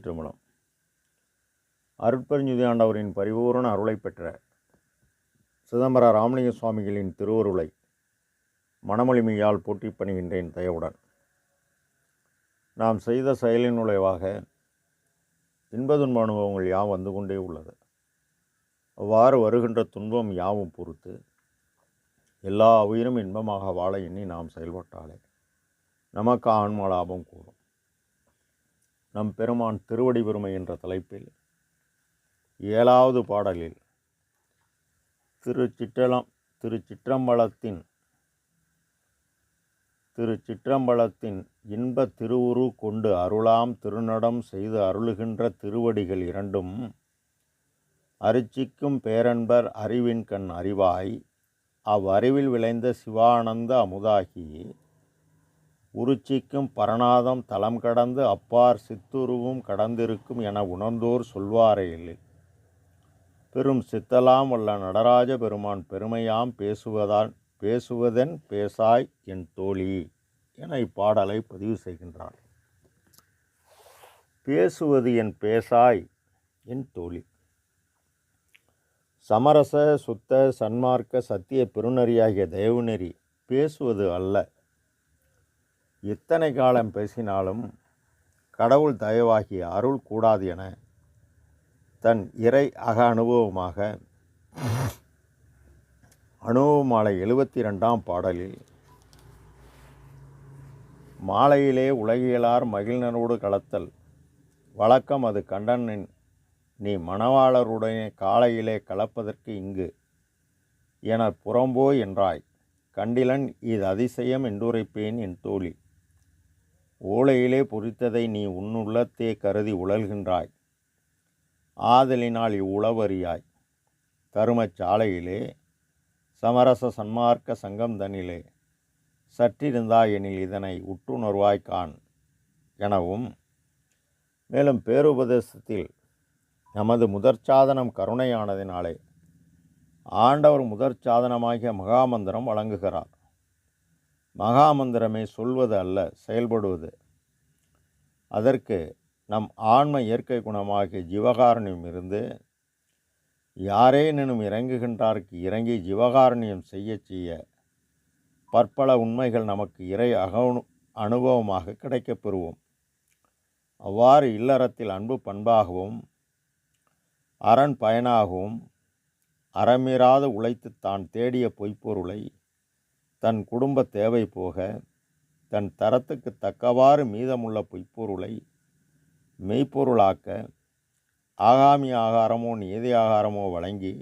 திருச்சிற்றம்பலம் அருட்பெருஞ்சுதி ஆண்டவரின் பரிபூரண அருளை பெற்ற சிதம்பர ராமலிங்க சுவாமிகளின் திருவருளை மனமொழிமையால் போட்டி பணிகின்றேன் தயவுடன். நாம் செய்த செயலின் நுழைவாக இன்ப துன்ப அனுபவங்கள் யாவும் வந்து கொண்டே உள்ளது. அவ்வாறு வருகின்ற துன்பம் யாவும் பொறுத்து எல்லா உயிரும் இன்பமாக வாழ எண்ணி நாம் செயல்பட்டாலே நமக்கு ஆன்ம லாபம் கூடும். நம் பெருமான் திருவடி பெருமை என்ற தலைப்பில் ஏழாவது பாடலில் திருச்சிற்றலம் திருச்சிற்றம்பலத்தின் திருச்சிற்றம்பலத்தின் இன்ப திருவுரு கொண்டு அருளாம் திருநடம் செய்து அருளுகின்ற திருவடிகள் இரண்டும் அரிச்சிக்கும் பேரன்பர் அறிவின் கண் அறிவாய் அவ்வறிவில் விளைந்த சிவானந்த அமுதாகி உருச்சிக்கும் பரநாதம் தலம் கடந்து அப்பார் சித்துருவும் கடந்திருக்கும் என உணர்ந்தோர் சொல்வாரே இல்லை. பெரும் சித்தலாம் வல்ல நடராஜ பெருமான் பெருமையாம் பேசுவதால் பேசுவதன் பேசாய் என் தோழி என இப்பாடலை பதிவு செய்கின்றார் பேசுவது என் பேசாய் என் தோழி. சமரச சுத்த சன்மார்க்க சத்திய பெருநெறியாகிய தேவநெறி பேசுவது அல்ல. எத்தனை காலம் பேசினாலும் கடவுள் தயவாகிய அருள் கூடாது என தன் இறை அக அனுபவமாக அனுபவ மாலை எழுபத்தி ரெண்டாம் பாடலில் மாலையிலே உலகியலார் மகிழ்நரோடு கலத்தல் வழக்கம் அது கண்டனின் நீ மணவாளருடைய காலையிலே கலப்பதற்கு இங்கு என புறம்போ என்றாய். கண்டிலன் இது அதிசயம் என்றுரைப்பேன் என் தோழி. ஓலையிலே பொறித்ததை நீ உன்னுள்ளத்தே கருதி உழல்கின்றாய். ஆதலினால் இவ்வுளவறியாய். தருமச் சாலையிலே சமரச சன்மார்க்க சங்கம் தனிலே சற்றிருந்தாய் எனில் இதனை உற்றுணர்வாய் காண் எனவும் மேலும் பேருபதேசத்தில் நமது முதற்சாதனம் கருணையானதினாலே ஆண்டவர் முதற்சாதனமாகிய மகாமந்திரம் வழங்குகிறார். மகாமந்திரமே சொல்வது அல்ல செயல்படுவது. அதற்கு நம் ஆன்ம இயற்கை குணமாகிய ஜீவகாரணியம் இருந்து யாரேனும் இறங்குகின்றார்க்கு இறங்கி ஜீவகாரணியம் செய்ய செய்ய பற்பல உண்மைகள் நமக்கு இறை அக அனுபவமாக கிடைக்கப் பெறுவோம். அவ்வாறு இல்லறத்தில் அன்பு பண்பாகவும் அரண் பயனாகவும் அறமீறாது உழைத்து தான் தேடிய பொய்ப்பொருளை தன் குடும்ப தேவை போக தன் தரத்துக்கு தக்கவாறு மீதமுள்ள பொய்ப்பொருளை மெய்ப்பொருளாக்க ஆகாமி ஆகாரமோ நியதி ஆகாரமோ வழங்கி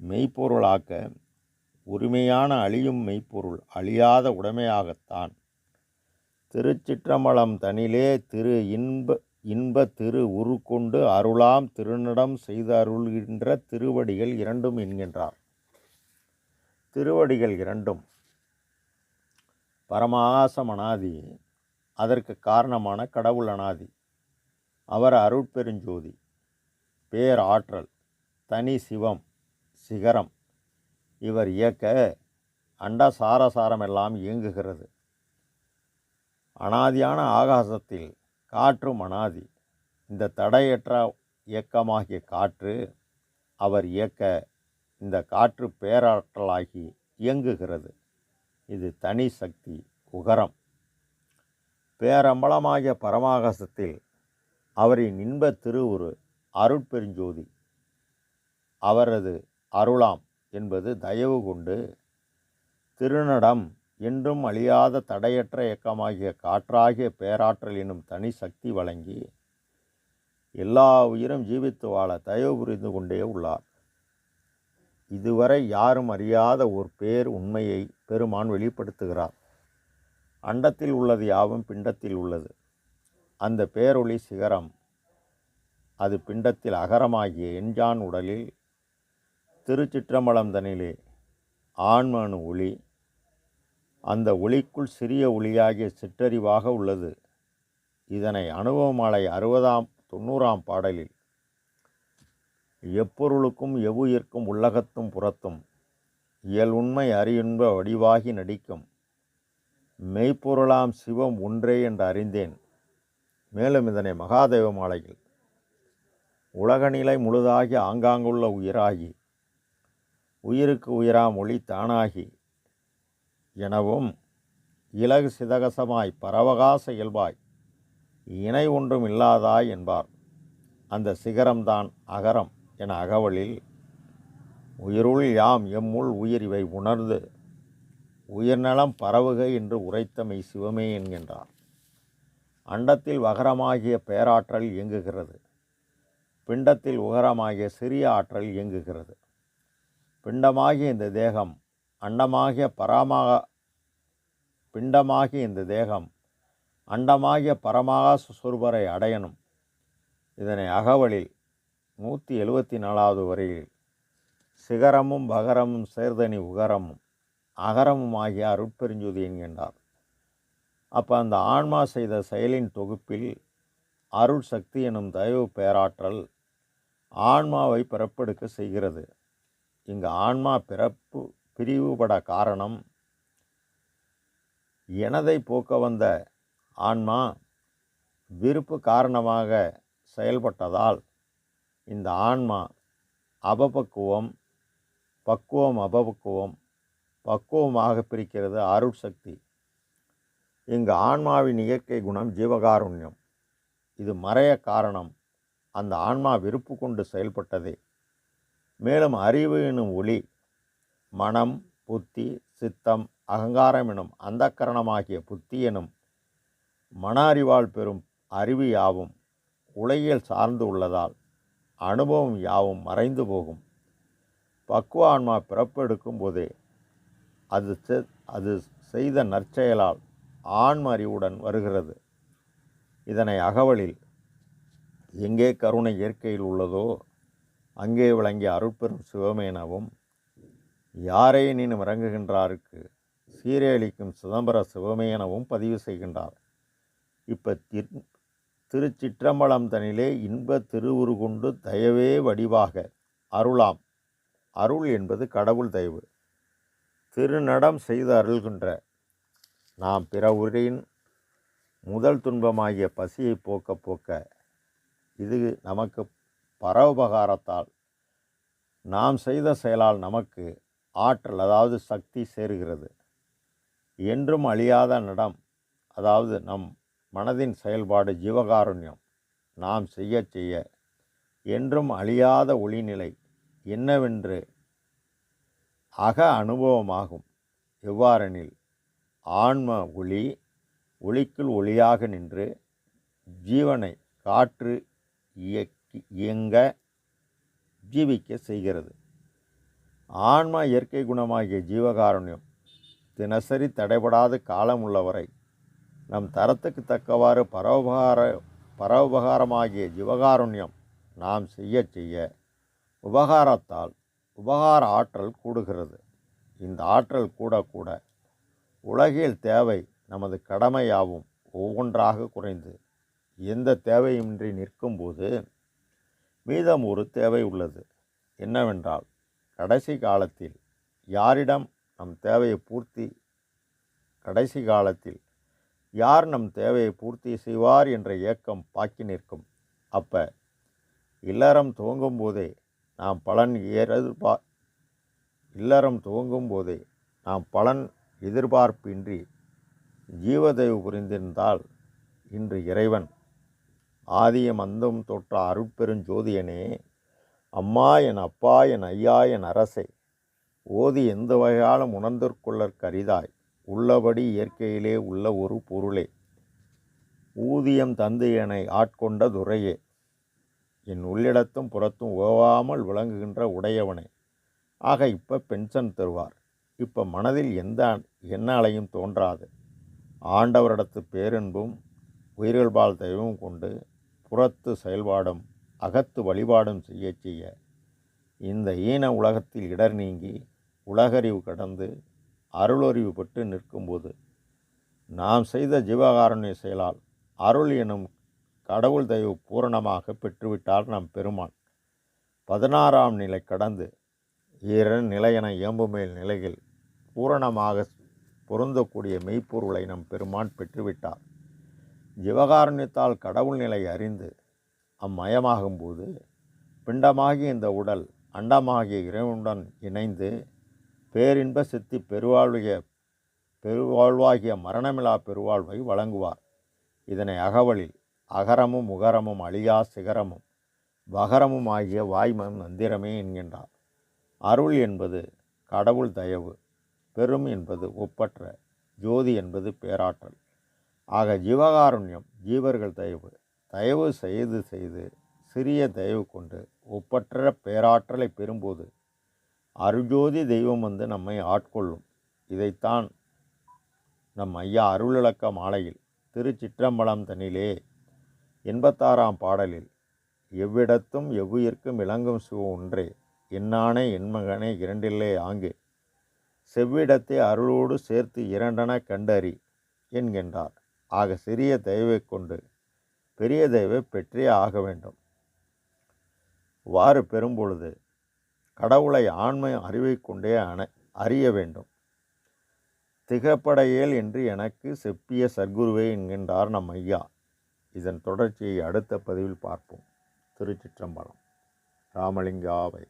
மெய்ப்பொருளாக்க உரிமையான அழியும் மெய்ப்பொருள் அழியாத உடைமையாகத்தான். திருச்சிற்றம்பலம் தனிலே திரு இன்ப இன்ப திரு உரு கொண்டு அருளாம் திருநடம் செய்தருள்கின்ற திருவடிகள் இரண்டும் என்கின்றார். திருவடிகள் இரண்டும் பரமாசம் அனாதி அதற்கு காரணமான கடவுள் அனாதி அவர் அருட்பெருஞ்சோதி. பேர் ஆற்றல். தனி சிவம். சிகரம். இவர் இயக்க அண்ட சாரசாரமெல்லாம் இயங்குகிறது. அனாதியான ஆகாசத்தில் காற்றும் அனாதி. இந்த தடையற்ற இயக்கமாகிய காற்று அவர் இயக்க இந்த காற்று பேராற்றலாகி இயங்குகிறது. இது தனி சக்தி உகரம். பேரம்பலமாகிய பரமாகாசத்தில் அவரின் இன்ப திருவுரு அருட்பெருஞ்சோதி. அவரது அருளாம் என்பது தயவு கொண்டு திருநடம் என்றும் அழியாத தடையற்ற இயக்கமாகிய காற்றாகிய பேராற்றல் என்னும் தனி சக்தி வழங்கி எல்லா உயிரும் ஜீவித்து வாழ தயவு புரிந்து கொண்டே உள்ளார். இதுவரை யாரும் அறியாத ஒரு பேர் உண்மையை பெருமான் வெளிப்படுத்துகிறார். அண்டத்தில் உள்ளது யாவும் பிண்டத்தில் உள்ளது. அந்த பேரொளி சிகரம் அது பிண்டத்தில் அகரமாகிய எஞ்சான் உடலில் திருச்சிற்றம்பலம் தனிலே ஆண்மனு ஒளி அந்த ஒளிக்குள் சிறிய ஒளியாகிய சிற்றறிவாக உள்ளது. இதனை அனுபவமாலை அறுபதாம் தொண்ணூறாம் பாடலில் எப்பொருளுக்கும் எவ்வுயிர்க்கும் உள்ளகத்தும் புறத்தும் இயல் உண்மை அறியுண்ப வடிவாகி நடிக்கும். மெய்ப்பொருளாம் சிவம் ஒன்றே என்று அறிந்தேன். மேலும் இதனை மகாதேவ மாலையில். உலகநிலை முழுதாகி ஆங்காங்குள்ள உயிராகி உயிருக்கு உயிராம் ஒளி தானாகி எனவும் இலகு சிதகசமாய் பரவகாச இயல்பாய் இணை ஒன்றும் இல்லாதாய் என்பார். அந்த சிகரம்தான் அகரம். என அகவலில் உயிருள் யாம் எம்முள் உயிர் இவை உணர்ந்து உயிர்நலம் பரவுக என்று உரைத்தமை சிவமே என்கின்றார் அண்டத்தில் வகரமாகிய பேராற்றல் இயங்குகிறது. பிண்டத்தில் உகரமாகிய சிறிய ஆற்றல் இயங்குகிறது. பிண்டமாகிய இந்த தேகம் அண்டமாகிய பராமாக பிண்டமாகிய இந்த தேகம் அண்டமாகிய பரமாக சுசுர்பரை அடையணும். இதனை அகவலில் நூற்றி எழுபத்தி நாலாவது வரையில் சிகரமும் பகரமும் சேர்தனி உகரமும் அகரமும் ஆகிய அருட்பெருஞ்சுதி என்கின்றார். அப்போ அந்த ஆன்மா செய்த செயலின் தொகுப்பில் அருள் சக்தி எனும் தயவு பேராற்றல் ஆன்மாவை பிறப்பெடுக்க செய்கிறது. இங்கு ஆன்மா பிறப்பு பிரிவுபட காரணம் எனதை போக்க வந்த ஆன்மா விருப்பு காரணமாக செயல்பட்டதால் இந்த ஆன்மா அபபக்குவம் பக்குவம் அபபக்குவம் பக்குவமாக பிரிக்கிறது அருள் சக்தி. இங்கு ஆன்மாவின் இயற்கை குணம் ஜீவகாருண்யம். இது மறைய காரணம். அந்த ஆன்மா விருப்பு கொண்டு செயல்பட்டதே. மேலும் அறிவு எனும் ஒளி மனம் புத்தி சித்தம் அகங்காரம் எனும் அந்தக்கரணமாகிய புத்தி எனும் மன அறிவால் பெறும் அறிவு யாவும் உலகியல் சார்ந்து உள்ளதால் அனுபவம் யாவும் மறைந்து போகும். பக்குவ ஆன்மா பிறப்பெடுக்கும் போதே அது செ- அது செய்த நற்செயலால் ஆன்ம அறிவுடன் வருகிறது. இதனை அகவலில் எங்கே கருணை இயற்கையில் உள்ளதோ அங்கே விளங்கிய அருட்பெரும் சிவமேனவும் யாரே நீனும் இறங்குகின்றாருக்கு சீரழிக்கும் சிதம்பர சிவமேனவும் பதிவு செய்கின்றார். இப்போ திருச்சிற்றம்பலம் தனிலே இன்ப திருவுரு கொண்டு தயவே வடிவாக அருளாம். அருள் என்பது கடவுள் தயவு. திருநடம் செய்து அருள்கின்ற நாம் பிற முதல் துன்பமாகிய பசியை போக்க போக்க இது நமக்கு பரோபகாரத்தால் நாம் செய்த செயலால் நமக்கு ஆற்றல் அதாவது சக்தி சேருகிறது. என்றும் அழியாத நடம் அதாவது நம் மனதின் செயல்பாடு ஜீவகாருண்யம். நாம் செய்ய செய்ய என்றும் அழியாத ஒளிநிலை என்னவென்று அக அனுபவமாகும். எவ்வாறெனில் ஆன்ம ஒளி ஒளிக்குள் ஒளியாக நின்று ஜீவனை காற்று இயக்கி இயங்க ஜீவிக்க செய்கிறது. ஆன்மா இயற்கை குணமாகிய ஜீவகாருண்யம் தினசரி தடைபடாத காலம் உள்ளவரை நம் தரத்துக்கு தக்கவாறு பரோபகார பரோபகாரமாகிய ஜீவகாருண்யம் நாம் செய்ய செய்ய உபகாரத்தால் உபகார ஆற்றல் கூடுகிறது. இந்த ஆற்றல் கூட கூட உலகில் தேவை நமது கடமையாவும் ஒவ்வொன்றாக குறைந்து எந்த தேவையின்றி நிற்கும்போது மீதம் ஒரு தேவை உள்ளது. என்னவென்றால் கடைசி காலத்தில் யாரிடம் நம் தேவையை பூர்த்தி கடைசி காலத்தில் யார் நம் தேவையை பூர்த்தி செய்வார் என்ற ஏக்கம் பாக்கி நிற்கும். அப்ப இல்லறம் துவங்கும் போதே நாம் பலன் எதிர்பார் இல்லறம் துவங்கும் போதே நாம் பலன் எதிர்பார்ப்பின்றி ஜீவதயவு புரிந்திருந்தால் இன்று இறைவன் ஆதியம் அந்தம் தொற்ற அருட்பெருஞ்சோதியனே அம்மா என் அப்பா என் ஐயா என் அரசே ஓதி எந்த வகையாலும் உணர்ந்திற்கொள்ளற்கரிதாய் உள்ளபடி இயற்கையிலே உள்ள ஒரு பொருளே. ஊதியம் தந்து எனை ஆட்கொண்ட துறையே. என் உள்ளிடத்தும் புறத்தும் ஓவாமல் விளங்குகின்ற உடையவனே. ஆக இப்போ பென்ஷன் தருவார். இப்போ மனதில் எந்த என்ன அலையும் தோன்றாது. ஆண்டவரிடத்து பேரன்பும் உயிர்கள்பால் தெய்வம் கொண்டு புறத்து செயல்பாடும் அகத்து வழிபாடும் செய்ய செய்ய இந்த ஈன உலகத்தில் இடர் நீங்கி உலகறிவு கடந்து அருளறிவு பெற்று நிற்கும்போது நாம் செய்த ஜீவகாரண்ய செயலால் அருள் எனும் கடவுள் தயவு பூரணமாக பெற்றுவிட்டார் நம் பெருமான் பதினாறாம் நிலை கடந்து ஈரன் நிலையென இயம்புமேல் நிலையில் பூரணமாக பொருந்தக்கூடிய மெய்ப்பொருளை நம் பெருமான் பெற்றுவிட்டார். ஜீவகாரண்யத்தால் கடவுள் நிலை அறிந்து அம்மயமாகும்போது பிண்டமாகிய இந்த உடல் அண்டமாகிய இறைவனுடன் இணைந்து பேரின்ப சித்தி பெருவாழ்விய பெருவாழ்வாகிய மரணமிலா பெருவாழ்வை வழங்குவார். இதனை அகவலில் அகரமும் உகரமும் அழியா சிகரமும் வகரமும் ஆகிய வாய்மம் மந்திரமே என்கின்றார். அருள் என்பது கடவுள் தயவு பெரும் என்பது ஒப்பற்ற ஜோதி என்பது பேராற்றல். ஆக ஜீவகாருண்யம் ஜீவர்கள் தயவு தயவு செய்து செய்து சிறிய தயவு கொண்டு ஒப்பற்ற பேராற்றலை பெறும்போது அருஜோதி தெய்வம் வந்து நம்மை ஆட்கொள்ளும். இதைத்தான் நம் ஐயா அருளிளக்க மாலையில் திருச்சிற்றம்பலம் தனிலே எண்பத்தாறாம் பாடலில் எவ்விடத்தும் எவ்வுயிர்க்கும் விளங்கும் சிவ ஒன்றே என்னானே என்மகனே இரண்டில்லே ஆங்கே செவ்விடத்தை அருளோடு சேர்த்து இரண்டென கண்டறி என்கின்றார். ஆக சிறிய தெய்வை கொண்டு பெரிய தெய்வை பெற்றே ஆக வேண்டும். வாறு பெறும்பொழுது கடவுளை ஆண்மை அறிவை கொண்டே அண அறிய வேண்டும். திகப்படையேல் என்று எனக்கு செப்பிய சர்க்குருவே என்கின்றார் நம் ஐயா. இதன் தொடர்ச்சியை அடுத்த பதிவில் பார்ப்போம். திருச்சிற்றம்பலம். ராமலிங்காவை